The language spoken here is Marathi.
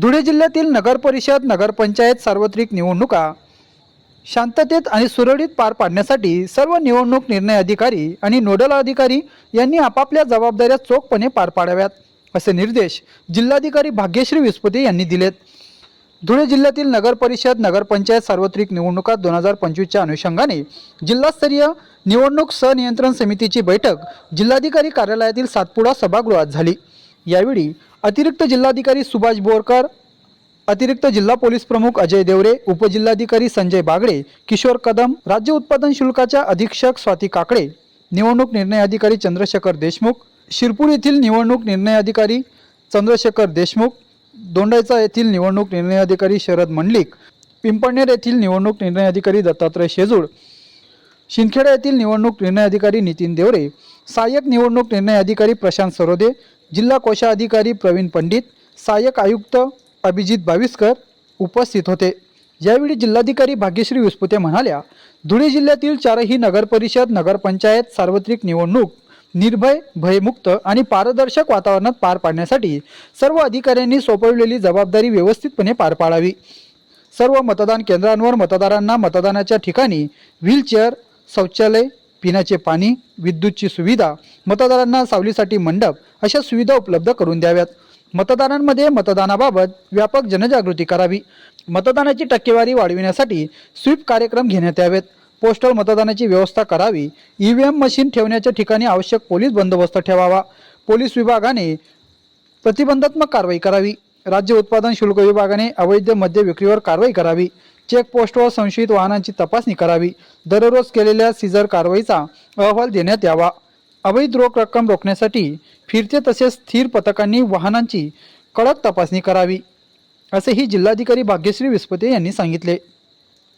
धुळे जिल्ह्यातील नगरपरिषद नगरपंचायत सार्वत्रिक निवडणुका शांततेत आणि सुरळीत पार पाडण्यासाठी सर्व निवडणूक निर्णय अधिकारी आणि नोडल अधिकारी यांनी आपापल्या जबाबदाऱ्या चोखपणे पार पाडाव्यात असे निर्देश जिल्हाधिकारी भाग्यश्री विस्पुते यांनी दिलेत. धुळे जिल्ह्यातील नगरपरिषद नगरपंचायत सार्वत्रिक निवडणुका दोन हजार पंचवीसच्या अनुषंगाने जिल्हास्तरीय निवडणूक सनियंत्रण समितीची बैठक जिल्हाधिकारी कार्यालयातील सातपुडा सभागृहात झाली. यावेळी अतिरिक्त जिल्हाधिकारी सुभाष बोरकर अतिरिक्त जिल्हा पोलीस प्रमुख अजय देवरे उपजिल्हाधिकारी संजय बागडे किशोर कदम राज्य उत्पादन शुल्काच्या अधीक्षक स्वाती काकडे निवडणूक निर्णय अधिकारी चंद्रशेखर देशमुख शिरपूर येथील निवडणूक निर्णय अधिकारी चंद्रशेखर देशमुख दोंडायचा येथील निवडणूक निर्णय अधिकारी शरद मंडलिक पिंपळनेर येथील निवडणूक निर्णय अधिकारी दत्तात्रय शेजूळ शिंदखेडा येथील निवडणूक निर्णय अधिकारी नितीन देवरे सहाय्यक निवडणूक निर्णय अधिकारी प्रशांत सरोदे जिल्हा कोषाधिकारी प्रवीण पंडित सहाय्यक आयुक्त अभिजित बाविस्कर उपस्थित होते. यावेळी जिल्हाधिकारी भाग्यश्री विस्पुते म्हणाल्या धुळे जिल्ह्यातील चारही नगरपरिषद नगरपंचायत सार्वत्रिक निवडणूक निर्भय भयमुक्त आणि पारदर्शक वातावरणात पार पाडण्यासाठी सर्व अधिकाऱ्यांनी सोपवलेली जबाबदारी व्यवस्थितपणे पार पाडावी. सर्व मतदान केंद्रांवर मतदारांना मतदानाच्या ठिकाणी व्हीलचेअर शौचालय पिण्याचे पाणी विद्युतची सुविधा मतदारांना सावलीसाठी मंडप अशा सुविधा उपलब्ध करून द्याव्यात. मतदारांमध्ये मतदानाबाबत व्यापक जनजागृती करावी. मतदानाची टक्केवारी वाढविण्यासाठी स्वीप कार्यक्रम घेण्यात यावेत. पोस्टल मतदानाची व्यवस्था करावी. ई व्ही एम मशीन ठेवण्याच्या ठिकाणी आवश्यक पोलीस बंदोबस्त ठेवावा. पोलीस विभागाने प्रतिबंधात्मक कारवाई करावी. राज्य उत्पादन शुल्क विभागाने अवैध मद्य विक्रीवर कारवाई करावी. चेकपोस्टवर संशयित वाहनांची तपासणी करावी. दररोज केलेल्या सीझर कारवाईचा अहवाल देण्यात यावा. अवैध रोख रक्कम रोखण्यासाठी फिरते तसेच स्थिर पथकांनी वाहनांची कडक तपासणी करावी असेही जिल्हाधिकारी भाग्यश्री विस्पते यांनी सांगितले.